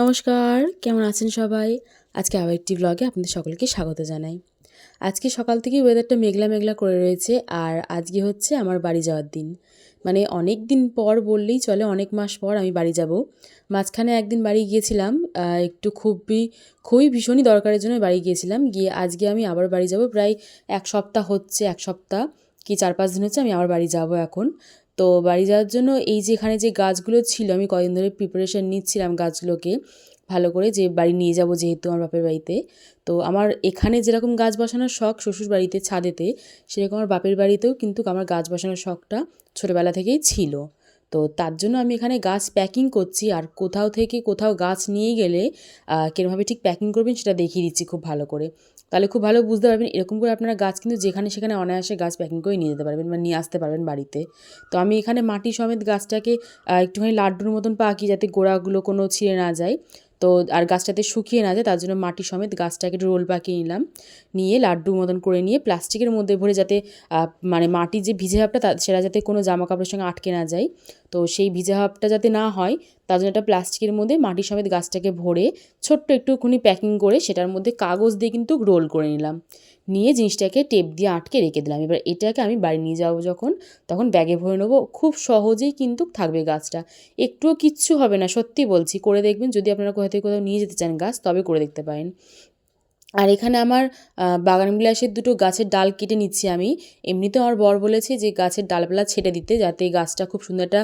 নমস্কার, কেমন আছেন সবাই? আজকে আবার একটি ব্লগে আপনাদের সকলকে স্বাগত জানাই। আজকে সকাল থেকেই ওয়েদারটা মেঘলা মেঘলা করে রয়েছে আর আজকে হচ্ছে আমার বাড়ি যাওয়ার দিন। মানে অনেক দিন পর বললেই চলে, অনেক মাস পর আমি বাড়ি যাব। মাঝখানে একদিন বাড়ি গিয়েছিলাম একটু খুবই খুবই ভীষণই দরকারের জন্য বাড়ি গিয়েছিলাম। গিয়ে আজকে আমি আবার বাড়ি যাব, প্রায় এক সপ্তাহ হচ্ছে, এক সপ্তাহ কি চার পাঁচ দিন হচ্ছে আমি আবার বাড়ি যাব এখন। তো বাড়ি যাওয়ার জন্য এই যে এখানে যে গাছগুলো ছিল, আমি কদিন ধরে প্রিপারেশান নিচ্ছিলাম গাছগুলোকে ভালো করে যে বাড়ি নিয়ে যাব যেহেতু আমার বাপের বাড়িতে। তো আমার এখানে যেরকম গাছ বসানোর শখ শ্বশুর বাড়িতে ছাদেতে, সেরকম আমার বাপের বাড়িতেও কিন্তু আমার গাছ বসানোর শখটা ছোটোবেলা থেকেই ছিল। তো তার জন্য আমি এখানে গাছ প্যাকিং করছি আর কোথাও থেকে কোথাও গাছ নিয়ে গেলে কিরমভাবে ঠিক প্যাকিং করবেন সেটা দেখিয়ে দিচ্ছি খুব ভালো করে। তাহলে খুব ভালো বুঝতে পারবেন। এরকম করে আপনারা গাছ কিন্তু যেখানে সেখানে অনায়াসে গাছ প্যাকিং করে নিয়ে যেতে পারবেন বা নিয়ে আসতে পারবেন বাড়িতে। তো আমি এখানে মাটি সমেত গাছটাকে একটুখানি লাড্ডুর মতন পাকি যাতে গোড়াগুলো কোনো ছিঁড়ে না যায়। তো আর গাছটাতে শুকিয়ে না যায়, তার জন্য মাটি সমেত গাছটাকে একটু রোল পাকিয়ে নিলাম। নিয়ে লাড্ডুর মতন করে নিয়ে প্লাস্টিকের মধ্যে ভরে যাতে মানে মাটির যে ভিজে ভাবটা তা, সেটা যাতে কোনো জামা কাপড়ের সঙ্গে আটকে না যায়। তো সেই ভিজে ভাবটা যাতে না হয়, তার জন্য একটা প্লাস্টিকের মধ্যে মাটি সমেত গাছটাকে ভরে ছোট্ট একটুখানি প্যাকিং করে সেটার মধ্যে কাগজ দিয়ে কিন্তু রোল করে নিলাম। নিয়ে জিনিসটাকে টেপ দিয়ে আটকে রেখে দিলাম। এবার এটাকে আমি বাড়ি নিয়ে যাব যখন, তখন ব্যাগে ভরে নেব। খুব সহজেই কিন্তু থাকবে গাছটা। একটুও কিচ্ছু হবে না, সত্যি বলছি। করে দেখবেন, যদি আপনারা কোথাও থেকে কোথাও নিয়ে যেতে চান গাছ, তবে করে দেখতে পারেন। আর এখানে আমার বাগান বিলাসের দুটো গাছের ডাল কেটে নিচ্ছি আমি। এমনিতেও আমার বর বলেছে যে, গাছের ডালপালা ছেটে দিতে যাতে গাছটা খুব সুন্দর একটা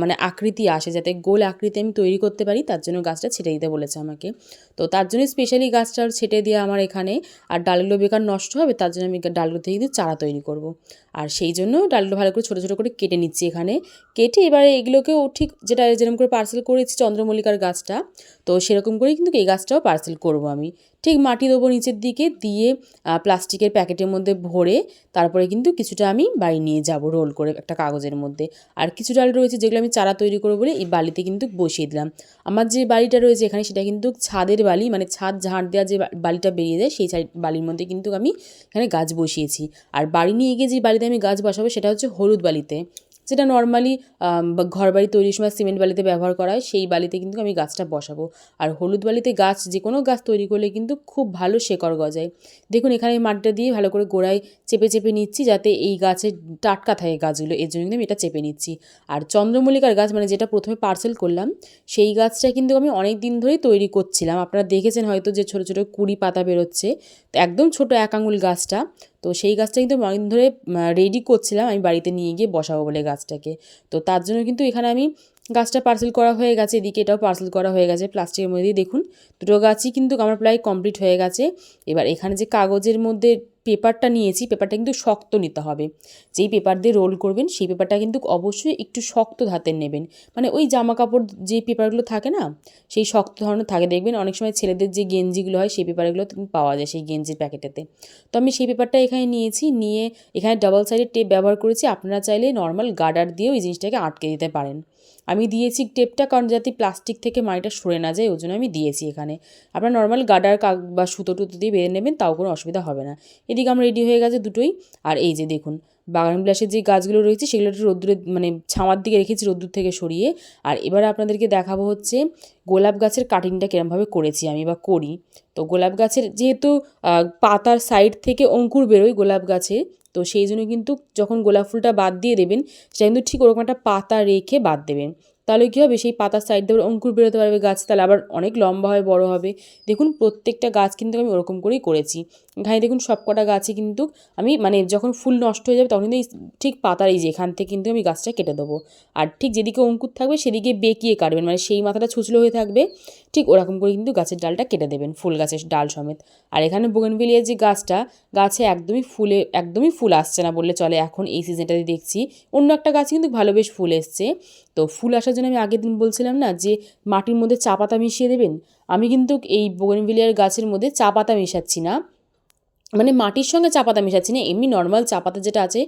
মানে আকৃতি আসে, যাতে গোল আকৃতি আমি তৈরি করতে পারি, তার জন্য গাছটা ছেটে দিতে বলেছে আমাকে। তো তার জন্য স্পেশালি গাছটা ছেটে দিয়ে আমার এখানে। আর ডালগুলো বেকার নষ্ট হবে, তার জন্য আমি ডালগুলো থেকে কিন্তু চারা তৈরি করব। আর সেই জন্য ডালগুলো ভালো করে ছোটো ছোটো করে কেটে নিচ্ছি এখানে। কেটে এবারে এগুলোকেও ঠিক যেটা যেরকম করে পার্সেল করেছি চন্দ্রমল্লিকার গাছটা, তো সেরকম করেই কিন্তু এই গাছটাও পার্সেল করব আমি। ঠিক মাটি দেবো নিচের দিকে দিয়ে প্লাস্টিকের প্যাকেটের মধ্যে ভরে তারপরে কিন্তু কিছুটা আমি বাড়ি নিয়ে যাব রোল করে একটা কাগজের মধ্যে। আর কিছু ডাল রয়েছে যেগুলো আমি চারা তৈরি করব বলে এই বালিতে কিন্তু বসিয়ে দিলাম। আমার যে বাড়িটা রয়েছে এখানে সেটা কিন্তু ছাদের বালি মানে ছাদ ঝাঁট দেওয়া যে বালিটা বেরিয়ে যায় সেই বালির মধ্যে কিন্তু আমি এখানে গাছ বসিয়েছি। আর বাড়ি নিয়ে গিয়ে যে বালিতে আমি গাছ বসাবো সেটা হচ্ছে হলুদ বালিতে। যেটা নর্মালি ঘর বাড়ি তৈরির সময় সিমেন্ট বালিতে ব্যবহার করা হয়, সেই বালিতে কিন্তু আমি গাছটা বসাবো। আর হলুদ বালিতে গাছ যে কোনো গাছ তৈরি করলে কিন্তু খুব ভালো শেকড় গজায়। দেখুন, এখানে মাটিটা দিয়ে ভালো করে গোড়ায় চেপে চেপে নিচ্ছি, যাতে এই গাছের টাটকা থাকে গাছগুলো। এর জন্য কিন্তু আমি এটা চেপে নিচ্ছি। আর চন্দ্রমল্লিকার গাছ মানে যেটা প্রথমে পার্সেল করলাম, সেই গাছটা কিন্তু আমি অনেক দিন ধরেই তৈরি করছিলাম। আপনারা দেখেছেন হয়তো যে ছোটো ছোটো কুড়ি পাতা বেরোচ্ছে। তো একদম ছোট এক আঙুল গাছটা। তো সেই গাছটা কিন্তু অনেকদিন ধরে রেডি করছিলাম আমি বাড়িতে নিয়ে গিয়ে বসাবো বলে গাছটাকে। তো তার জন্য কিন্তু এখানে আমি গাছটা পার্সেল করা হয়ে গেছে, এদিকে এটাও পার্সেল করা হয়ে গেছে প্লাস্টিকের মধ্যে দিয়ে দেখুন। দুটো গাছই কিন্তু আমার প্রায় কমপ্লিট হয়ে গেছে। এবার এখানে যে কাগজের মধ্যে পেপারটা নিয়েছি পেপারটা কিন্তু শক্ত নিতে হবে। যেই পেপার দিয়ে রোল করবেন, সেই পেপারটা কিন্তু অবশ্যই একটু শক্ত ধাতের নেবেন। মানে ওই জামা কাপড় যে পেপারগুলো থাকে না, সেই শক্ত ধরনের থাকে। দেখবেন অনেক সময় ছেলেদের যে গেঞ্জিগুলো হয়, সেই পেপারগুলো পাওয়া যায় সেই গেঞ্জির প্যাকেটেতে। তো আমি সেই পেপারটা এখানে নিয়েছি, নিয়ে এখানে ডাবল সাইডের টেপ ব্যবহার করেছি। আপনারা চাইলে নর্মাল গার্ডার দিয়েও এই জিনিসটাকে আটকে দিতে পারেন। আমি দিয়েছি টেপটা কারণ যাতে প্লাস্টিক থেকে মাটিটা সরে না যায়, ওই জন্য আমি দিয়েছি এখানে। আপনার নর্মাল গার্ডার কাক বা সুতো টুতো দিয়ে বেঁধে নেবেন, তাও কোনো অসুবিধা হবে না। এদিকে আমার রেডি হয়ে গেছে দুটোই। আর এই যে দেখুন, বাগান বিলাসের যে গাছগুলো রয়েছে, সেগুলো একটু রোদ্দুরে মানে ছাওয়ার দিকে রেখেছি রোদ্দুর থেকে সরিয়ে। আর এবার আপনাদেরকে দেখাবো হচ্ছে গোলাপ গাছের কাটিংটা কীরমভাবে করেছি আমি বা করি। তো গোলাপ গাছের যেহেতু পাতার সাইড থেকে অঙ্কুর বেরোয় গোলাপ গাছে তো সেই জন্য কিন্তু যখন গোলাপ ফুলটা বাদ দিয়ে দেবেন, সেটা কিন্তু ঠিক ওরকম একটা পাতা রেখে বাদ দেবেন। তাহলে কী হবে? সেই পাতার সাইড দিয়ে অঙ্কুর বেরোতে পারবে গাছ। তাহলে আবার অনেক লম্বা হয়, বড় হবে। দেখুন, প্রত্যেকটা গাছ কিন্তু আমি ওরকম করেই করেছি। এখানে দেখুন সব কটা গাছে কিন্তু আমি মানে যখন ফুল নষ্ট হয়ে যাবে, তখন কিন্তু ঠিক পাতার এই যে, এখান থেকে কিন্তু আমি গাছটা কেটে দেবো। আর ঠিক যেদিকে অঙ্কুর থাকবে, সেদিকে বেঁকিয়ে কাটবেন। মানে সেই মাথাটা ছুচলো হয়ে থাকবে, ঠিক ওরকম করে কিন্তু গাছের ডালটা কেটে দেবেন, ফুল গাছের ডাল সমেত। আর এখানে বোগেনভিলিয়ার যে গাছটা, গাছে একদমই ফুলে, একদমই ফুল আসছে না বললে চলে। এখন এই সিজনটাতে দেখছি, অন্য একটা গাছ কিন্তু ভালো বেশ ফুল এসছে। তো ফুল আসার জন্য আমি আগের দিন বলছিলাম না যে মাটির মধ্যে চা পাতা মিশিয়ে দেবেন? আমি কিন্তু এই বোগেনভিলিয়ার গাছের মধ্যে চা পাতা মেশাচ্ছি না। মানে মাটির সঙ্গে চা পাতা মেশাচ্ছি না, এমনি নর্মাল চা পাতা যেটা আছে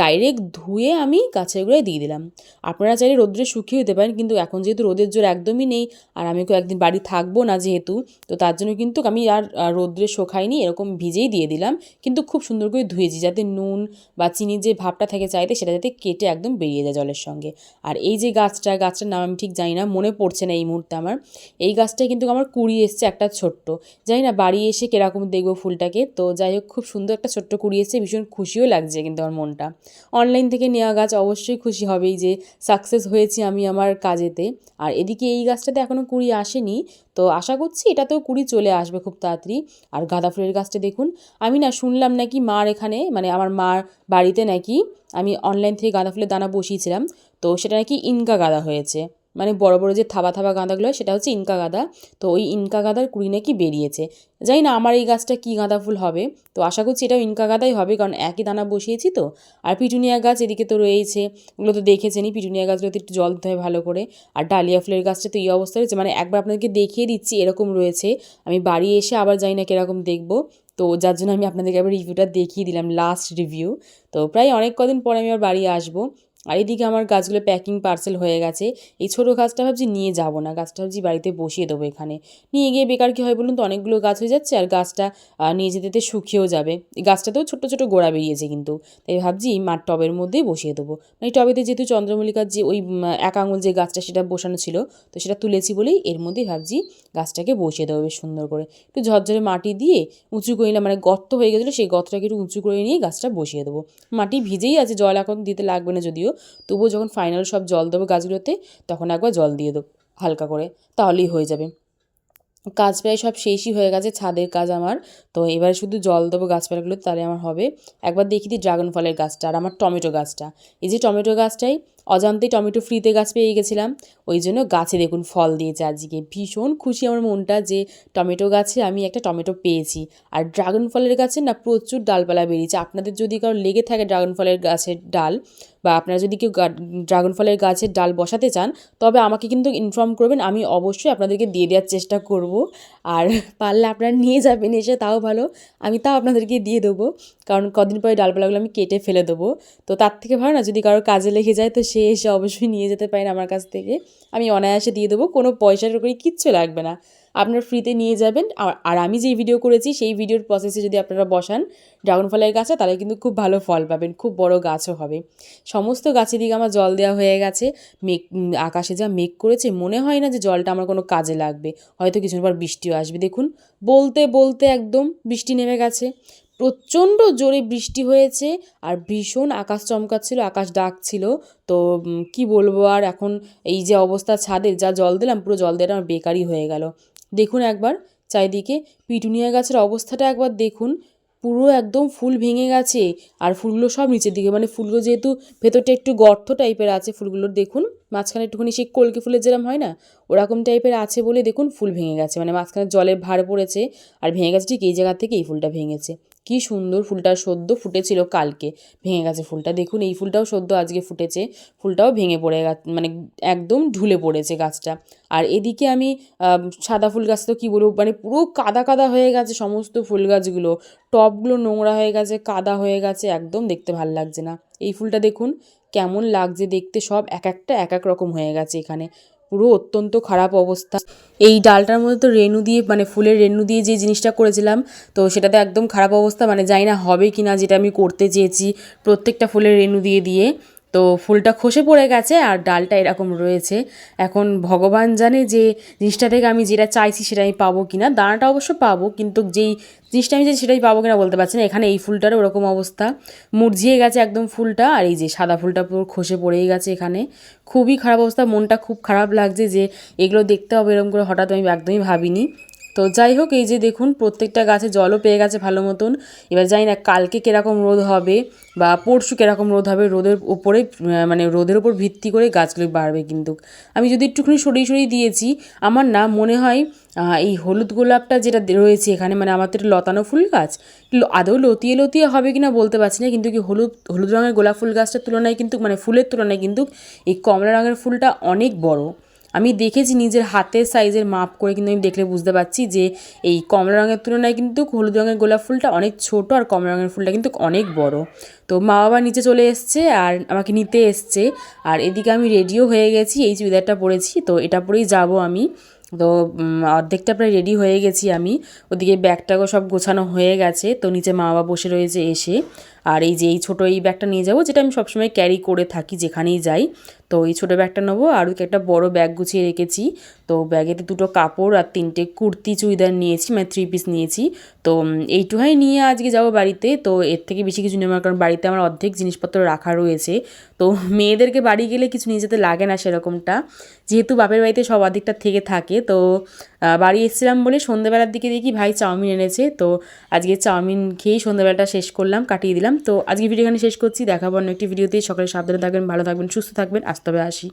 ডাইরেক্ট ধুয়ে আমি গাছের গোড়ায় দিয়ে দিলাম। আপনারা চাইলে রোদ্রে শুকিয়ে দিতে পারেন, কিন্তু এখন যেহেতু রোদের জোর একদমই নেই, আর আমি একদিন বাড়ি থাকব না যেহেতু, তো তার জন্য কিন্তু আমি আর রোদ্রে শোকাইনি, এরকম ভিজেই দিয়ে দিলাম, কিন্তু খুব সুন্দর করে ধুয়েছি যাতে নুন বা চিনির যে ভাবটা থাকে চাইতে, সেটা যাতে কেটে একদম বেরিয়ে যায় জলের সঙ্গে। আর এই যে গাছটা, গাছটার নাম আমি ঠিক জানি না, মনে পড়ছে না এই মুহূর্তে আমার, এই গাছটায় কিন্তু আমার কুড়ি এসছে একটা ছোট্ট। জানি না বাড়ি এসে কীরকম দেখব ফুলটাকে, তো যাই হোক, খুব সুন্দর একটা ছোট্ট কুড়ি এসছে, ভীষণ খুশিও লাগছে কিন্তু আমার মনটা। অনলাইন থেকে নেওয়া গাছ অবশ্যই খুশি হবেই যে সাকসেস হয়েছি আমি আমার কাজেতে। আর এদিকে এই গাছটাতে এখনও কুড়ি আসেনি, তো আশা করছি এটাতেও কুড়ি চলে আসবে খুব তাড়াতাড়ি। আর গাঁদা ফুলের গাছটা দেখুন, আমি না শুনলাম নাকি মার এখানে মানে আমার মার বাড়িতে নাকি আমি অনলাইন থেকে গাঁদা ফুলের দানা বসিয়েছিলাম, তো সেটা নাকি ইনকা গাঁদা হয়েছে। মানে বড় বড় যে থাবা থাবা গাঁদাগুলো হয় সেটা হচ্ছে ইনকা গাঁদা। তো ওই ইনকা গাঁদার কুড়ি নাকি বেরিয়েছে। জানি না আমার এই গাছটা কী গাঁদা ফুল হবে। তো আশা করছি এটাও ইনকা গাঁদাই হবে কারণ একই দানা বসিয়েছি তো। আর পিটুনিয়া গাছ এদিকে তো রয়েছে ওগুলো তো দেখেছেনই, পিটুনিয়া গাছগুলোতে একটু জল দিতে হয় ভালো করে। আর ডালিয়া ফুলের গাছটা তো এই অবস্থা রয়েছে। মানে একবার আপনাদেরকে দেখিয়ে দিচ্ছি এরকম রয়েছে। আমি বাড়ি এসে আবার জানি না কীরকম দেখব। তো যার জন্য আমি আপনাদেরকে আবার রিভিউটা দেখিয়ে দিলাম লাস্ট রিভিউ তো প্রায় অনেক কদিন পরে আমি আবার বাড়ি আসব। আর এদিকে আমার গাছগুলো প্যাকিং পার্সেল হয়ে গেছে। এই ছোটো গাছটা ভাবছি নিয়ে যাব না। গাছটা ভাবছি বাড়িতে বসিয়ে দেবো এখানে। নিয়ে গিয়ে বেকার কী হয় বলুন তো? অনেকগুলো গাছ হয়ে যাচ্ছে আর গাছটা নিয়ে যেতে শুকিয়েও যাবে। এই গাছটাতেও ছোটো ছোটো গোড়া বেরিয়েছে কিন্তু। তাই ভাবছি মার টবের মধ্যেই বসিয়ে দেবো। মানে টবেতে যেহেতু চন্দ্রমল্লিকার যে ওই এক আঙুল যে গাছটা সেটা বসানো ছিল, তো সেটা তুলেছি বলেই এর মধ্যেই ভাবছি গাছটাকে বসিয়ে দেবো বেশ সুন্দর করে। একটু ঝরঝরে মাটি দিয়ে উঁচু করে নিলাম মানে গর্ত হয়ে গেছিল, সেই গর্তটাকে একটু উঁচু করে নিয়ে গাছটা বসিয়ে দেবো। মাটি ভিজেই আছে, জল এখন দিতে লাগবে না যদিও। তবুও যখন ফাইনাল সব জল দেবো গাছগুলোতে, তখন একবার জল দিয়ে দেবো হালকা করে, তাহলেই হয়ে যাবে। কাজ প্রায় সব শেষই হয়ে গেছে, ছাদের কাজ আমার। তো এবার শুধু জল দেবো গাছপালাগুলো তাহলে আমার হবে। একবার দেখি দিই ড্রাগন ফলের গাছটা আর আমার টমেটো গাছটা। এই যে টমেটো গাছটাই অজান্তেই টমেটো ফ্রিতে গাছ পেয়ে গেছিলাম। ওই জন্য গাছে দেখুন ফল দিয়েছে আজকে ভীষণ খুশি আমার মনটা যে টমেটো গাছে আমি একটা টমেটো পেয়েছি। আর ড্রাগন ফলের গাছে না প্রচুর ডালপালা বেরিয়েছে। আপনাদের যদি কারও লেগে থাকে ড্রাগন ফলের গাছের ডাল বা আপনারা যদি কেউ ড্রাগন ফলের গাছের ডাল বসাতে চান, তবে আমাকে কিন্তু ইনফর্ম করবেন। আমি অবশ্যই আপনাদেরকে দিয়ে দেওয়ার চেষ্টা করব। আর পারলে আপনারা নিয়ে যাবেন এসে, তাও ভালো। আমি তাও আপনাদেরকে দিয়ে দেবো। কারণ কদিন পরে ডালপালাগুলো আমি কেটে ফেলে দেবো। তো তার থেকে ভালো না, যদি কারোর কাজে লেগে যায়, তো সে এসে অবশ্যই নিয়ে যেতে পারেন আমার কাছ থেকে। আমি অনায়াসে দিয়ে দেবো, কোনো পয়সার করে কিচ্ছু লাগবে না। আপনার ফ্রিতে নিয়ে যাবেন। আর আমি যেই ভিডিও করেছি, সেই ভিডিওর প্রসেসে যদি আপনারা বসান ড্রাগন ফলের গাছে, তাহলে কিন্তু খুব ভালো ফল পাবেন, খুব বড় গাছও হবে। সমস্ত গাছের দিকে আমার জল দেওয়া হয়ে গেছে। মেঘ আকাশে যা মেঘ করেছে, মনে হয় না যে জলটা আমার কোনো কাজে লাগবে। হয়তো কিছুদিন পর বৃষ্টিও আসবে। দেখুন, বলতে বলতে একদম বৃষ্টি নেমে গেছে। প্রচণ্ড জোরে বৃষ্টি হয়েছে আর ভীষণ আকাশ চমকাচ্ছিল, আকাশ ডাকছিল তো কি বলব আর এখন এই যে অবস্থা ছাদের যা জল দিলাম, পুরো জল দেওয়াটা আমার বেকারই হয়ে গেল। দেখুন একবার চারিদিকে পিটুনিয়া গাছের অবস্থাটা একবার দেখুন। পুরো একদম ফুল ভেঙে গেছে আর ফুলগুলো সব নিচের দিকে মানে ফুলগুলো যেহেতু ভেতরটা একটু গর্ত টাইপের আছে ফুলগুলোর দেখুন মাঝখানে একটুখানি সেই কলকে ফুলের যেরকম হয় না, ওরকম টাইপের আছে বলে দেখুন ফুল ভেঙে গেছে। মানে মাঝখানে জলের ভার পড়েছে আর ভেঙে গেছে, ঠিক এই জায়গা থেকে এই ফুলটা ভেঙেছে। কি সুন্দর ফুলটা সদ্য ফুটেছিল কালকে। ভেঙে গেছে ফুলটা। দেখুন, এই ফুলটাও সদ্য আজকে ফুটেছে। ফুলটাও ভেঙে পড়ে গেছে মানে একদম ঢুলে পড়েছে গাছটা। আর এদিকে আমি সাদা ফুল গাছ তো কী বলব মানে পুরো কাদা কাদা হয়ে গেছে সমস্ত ফুল গাছগুলো। টবগুলো নোংরা হয়ে গেছে, কাদা হয়ে গেছে, একদম দেখতে ভালো লাগছে না। এই ফুলটা দেখুন, কেমন লাগছে দেখতে সব এক একটা, এক এক রকম হয়ে গেছে এখানে। পুরো অত্যন্ত খারাপ অবস্থা। এই ডালটার মধ্যে তো রেনু দিয়ে মানে ফুলের রেনু দিয়ে যে জিনিসটা করেছিলাম, তো সেটাতে একদম খারাপ অবস্থা মানে যাই না হবে কি না যেটা আমি করতে চেয়েছি প্রত্যেকটা ফুলের রেনু দিয়ে দিয়ে। তো ফুলটা খসে পড়ে গেছে আর ডালটা এরকম রয়েছে। এখন ভগবান জানে যে জিনিসটা থেকে আমি যেটা চাইছি সেটা আমি পাবো কি না দানাটা অবশ্য পাবো, কিন্তু যেই জিনিসটা আমি যে সেটাই পাবো কিনা বলতে পারছি না। এখানে এই ফুলটারও ওরকম অবস্থা। মুরঝিয়ে গেছে একদম ফুলটা, আর এই যে সাদা ফুলটা পুরো খসে পড়েই গেছে এখানে। খুবই খারাপ অবস্থা, মনটা খুব খারাপ লাগছে যে এগুলো দেখতে হবে এরকম করে। হঠাৎ আমি একদমই ভাবিনি। তো যাই হোক, এই যে দেখুন, প্রত্যেকটা গাছে জলও পেয়ে গেছে ভালো মতন। এবার জানি না কালকে কীরকম রোদ হবে বা পরশু কীরকম রোদ হবে, রোদের উপরে মানে রোদের উপর ভিত্তি করে গাছগুলো বাড়বে কিন্তু। আমি যদি একটুখানি সরিয়ে সরিয়ে দিয়েছি, আমার না মনে হয় এই হলুদ গোলাপটা যেটা রয়েছে এখানে মানে এটা লতানো ফুল গাছ আদৌ লতিয়ে লতিয়ে হবে কি না বলতে পারছি না, কিন্তু কি হলুদ হলুদ রঙের গোলাপ ফুল গাছটার তুলনায় কিন্তু মানে ফুলের তুলনায় কিন্তু, এই কমলা রঙের ফুলটা অনেক বড়। আমি দেখেছি নিজের হাতের সাইজের মাপ করে কিন্তু আমি দেখলে বুঝতে পারছি যে এই কমলা রঙের তুলনায় কিন্তু হলুদ রঙের গোলাপ ফুলটা অনেক ছোট আর কমলা রঙের ফুলটা কিন্তু অনেক বড়। তো মা বাবা নিচে চলে এসছে আর আমাকে নিতে এসছে। আর এদিকে আমি রেডিও হয়ে গেছি, এই চুড়িদারটা পরেছি তো এটা পরেই যাব আমি। তো অর্ধেকটা প্রায় রেডি হয়ে গেছি আমি। ওদিকে ব্যাগটাও সব গোছানো হয়ে গেছে, তো নিচে মা বাবা বসে রয়েছে এসে। আর এই যে এই ছোটো এই ব্যাগটা নিয়ে যাব, যেটা আমি সবসময় ক্যারি করে থাকি, যেখানেই যাই। তো এই ছোটো ব্যাগটা নেব আর একটা বড় ব্যাগ গুছিয়ে রেখেছি। তো ব্যাগেতে দুটো কাপড় আর তিনটে কুর্তি চুড়িদার নিয়েছি মানে থ্রি পিস নিয়েছি। তো উম, এইটুখাই নিয়ে আজকে যাব বাড়িতে। তো এর থেকে বেশি কিছু নেব কারণ বাড়িতে আমার অর্ধেক জিনিসপত্র রাখা রয়েছে। তো মেয়েদেরকে বাড়ি গেলে কিছু নিয়ে যেতে লাগে না সেরকমটা। যেহেতু বাপের বাড়িতে সব অর্ধেকটা থেকে থাকে তো বাড়ি এসেছিলাম বলে সন্ধ্যেবেলার দিকে দেখি ভাই চাউমিন এনেছে। তো আজকে চাউমিন খেয়েই সন্ধ্যেবেলাটা শেষ করলাম কাটিয়ে দিলাম। তো আজকে ভিডিও এখানে শেষ করছি। দেখাবো অন্য একটি ভিডিওতে সকালে সাবধানে থাকবেন ভালো থাকবেন সুস্থ থাকবেন। আসতে হবে আসি।